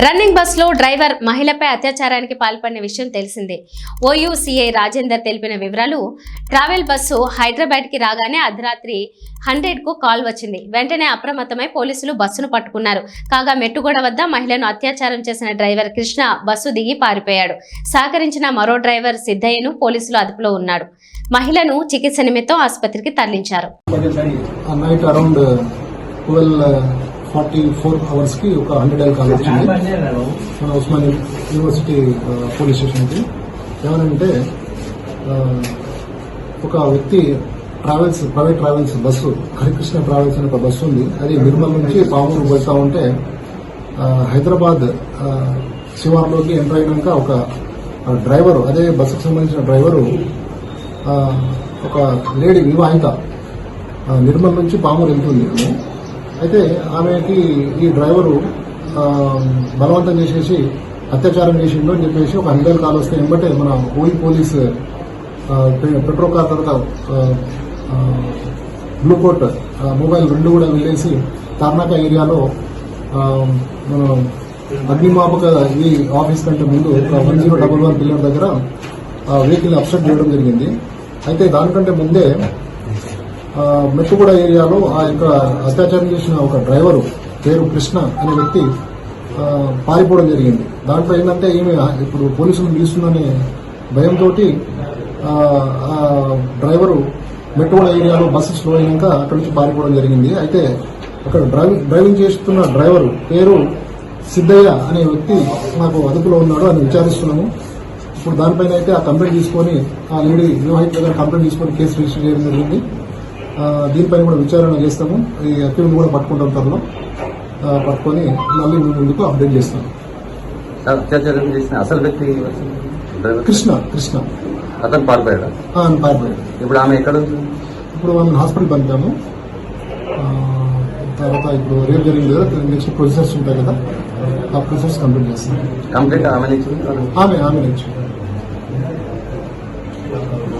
Running బస్సులో driver మహిళపై అత్యాచారానికి పాల్పడిన విషయం తెలిసిందే. ఓయూసీఐ రాజేందర్ తెలిపిన వివరాలు ట్రావెల్ బస్సు హైదరాబాద్కి రాగానే అర్ధరాత్రి హండ్రెడ్కు కాల్ వచ్చింది. వెంటనే అప్రమత్తమై పోలీసులు బస్సును పట్టుకున్నారు. కాగా మెట్టుగూడ వద్ద మహిళను అత్యాచారం చేసిన డ్రైవర్ కృష్ణ బస్సు దిగి పారిపోయాడు. సహకరించిన మరో డ్రైవర్ సిద్ధయ్యను పోలీసులు అదుపులో ఉన్నాడు మహిళను చికిత్స నిమిత్తం ఆసుపత్రికి తరలించారు. ఫార్టీ ఫోర్ అవర్స్కి ఒక హండ్రెడ్ ఎల్ కాల్ వచ్చింది. మన ఉస్మాన్ యూనివర్సిటీ పోలీస్ స్టేషన్కి ఏమనంటే ఒక వ్యక్తి travels private travels bus Harikrishna travels అనే ఒక బస్సు ఉంది. అది నిర్మల్ నుంచి పామూరు పోతా ఉంటే హైదరాబాద్ శివార్లోకి ఎంటర్ అయినాక ఒక డ్రైవరు అదే బస్సుకు సంబంధించిన డ్రైవరు ఒక లేడీ వివాహిత నిర్మల్ నుంచి పామూరు వెళ్తుంది. అయితే ఆమెకి ఈ డ్రైవరు బలవంతం చేసేసి అత్యాచారం చేసిండు అని చెప్పేసి ఒక హండ్రెడ్ కాల్ వస్తే వెంబటే మన ఓయి పోలీస్ పెట్రోల్ కార్ తర్వాత బ్లూ కోట్ మొబైల్ రెండు కూడా వెళ్ళేసి తార్నాక ఏరియాలో మనం మన అగ్నిమాపక ఈ ఆఫీస్ కంటే ముందు one zero double one pillar దగ్గర వెహికల్ అప్సెట్ చేయడం జరిగింది. అయితే దానికంటే ముందే మెట్టుగూడ ఏరియాలో ఆ యొక్క అత్యాచారం చేసిన ఒక డ్రైవరు పేరు కృష్ణ అనే వ్యక్తి పారిపోవడం జరిగింది. దాంట్లో ఏంటంటే ఈమె ఇప్పుడు పోలీసులు పిలుస్తుందనే భయంతో ఆ డ్రైవరు మెట్టుగూడ ఏరియాలో బస్సు స్లో అయినాక అక్కడి నుంచి పారిపోవడం జరిగింది. అయితే అక్కడ డ్రైవింగ్ డ్రైవింగ్ చేస్తున్న డ్రైవరు పేరు సిద్ధయ్య అనే వ్యక్తి మాకు అదుపులో ఉన్నాడు అని విచారిస్తున్నాము. ఇప్పుడు దానిపైన అయితే ఆ కంప్లైంట్ తీసుకొని ఆ లేడీ వివాహిత దగ్గర కంప్లైంట్ తీసుకొని కేసు రిజిస్టర్ చేయడం జరిగింది. దీనిపైన కూడా విచారణ చేస్తాము. ఈ అక్యూని కూడా పట్టుకుంటాం త్వరలో. పట్టుకొని మళ్ళీ ముందుకు అప్డేట్ చేస్తాం. సార్ అత్యాచారం చేసిన అసలు వ్యక్తి కృష్ణ కృష్ణ. అతను పారిపోయాడు? పారిపోయాడు. ఇప్పుడు ఆమె ఎక్కడ ఇప్పుడు మనం హాస్పిటల్ పంపాము. తర్వాత ఇప్పుడు రేపు జరిగింది కదా నెక్స్ట్ ప్రొసెసర్స్ ఉంటాయి కదా ఆ ప్రొసెస్ కంప్లీట్ చేస్తాం. కంప్లీట్ ఆమె ఆమె ఆమె